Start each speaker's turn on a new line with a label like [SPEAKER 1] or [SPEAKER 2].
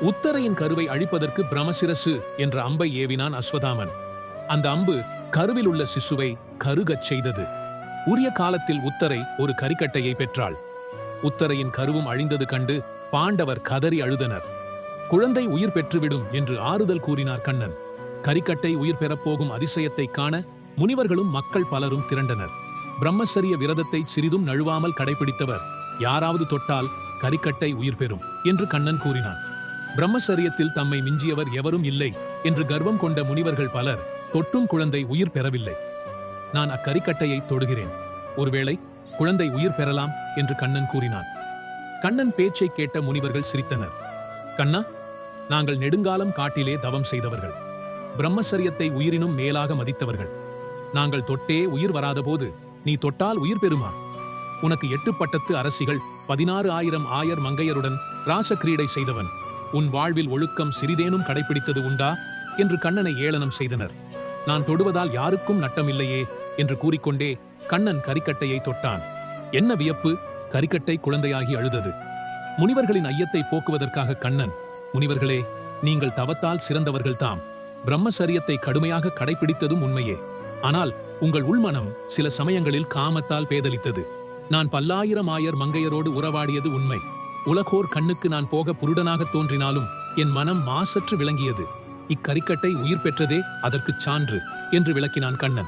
[SPEAKER 1] உத்தரையின் கருவை அழிப்பதற்கு பிரமசிரசு என்ற அம்பை ஏவினான் அஸ்வதாமன். அந்த அம்பு கருவில் உள்ள சிசுவை கருகச் செய்தது. உரிய காலத்தில் உத்தரை ஒரு கரிக்கட்டையை பெற்றாள். உத்தரையின் கருவும் அழிந்தது கண்டு பாண்டவர் கதறி அழுதனர். குழந்தை உயிர் பெற்றுவிடும் என்று ஆறுதல் கூறினார் கண்ணன். கரிக்கட்டை உயிர் பெறப்போகும் அதிசயத்தைக் காண முனிவர்களும் மக்கள் பலரும் திரண்டனர். பிரம்மசரிய விரதத்தை சிறிதும் நழுவாமல் கடைபிடித்தவர் யாராவது தொட்டால் கரிக்கட்டை உயிர் பெறும் என்று கண்ணன் கூறினான். பிரம்மச்சரியத்தில் தம்மை மிஞ்சியவர் எவரும் இல்லை என்று கர்வம் கொண்ட முனிவர்கள் பலர் தொட்டும் குழந்தை உயிர் பெறவில்லை. நான் அக்கரிக்கட்டையை தொடுகிறேன். ஒருவேளை குழந்தை உயிர் பெறலாம் என்று கண்ணன் கூறினான். கண்ணன் பேச்சை கேட்ட முனிவர்கள் சிரித்தனர். கண்ணா நாங்கள் நெடுங்காலம் காட்டிலே தவம் செய்தவர்கள். பிரம்மசரியத்தை உயிரினும் மேலாக மதித்தவர்கள். நாங்கள் தொட்டே உயிர் வராதபோது நீ தொட்டால் உயிர் பெறுமா? உனக்கு எட்டு பட்டத்து அரசிகள் பதினாறு ஆயிரம் ஆயர் மங்கையருடன் ராசக்கிரீடை செய்தவன். உன் வாழ்வில் ஒழுக்கம் சிறிதேனும் கடைபிடித்தது உண்டா? என்று கண்ணனை ஏளனம் செய்தனர். நான் தொடுவதால் யாருக்கும் நட்டமில்லையே என்று கூறிக்கொண்டே கண்ணன் கரிக்கட்டையை தொட்டான். என்ன வியப்பு? கரிக்கட்டை குழந்தையாகி அழுதது. முனிவர்களின் ஐயத்தை போக்குவதற்காக கண்ணன் முனிவர்களே நீங்கள் தவத்தால் சிறந்தவர்கள் தாம் பிரம்மசரியத்தை கடுமையாக கடைபிடித்ததும் உண்மையே. ஆனால் உங்கள் உள்மனம் சில சமயங்களில் காமத்தால் பேதலித்தது. நான் பல்லாயிரம் ஆயர் மங்கையரோடு உறவாடியது உண்மை. உலகோர் கண்ணுக்கு நான் போக புருடனாக தோன்றினாலும் என் மனம் மாசற்று விளங்கியது. இக்கரிக்கட்டை உயிர் பெற்றதே அதற்குச் சான்று என்று விளக்கினான் கண்ணன்.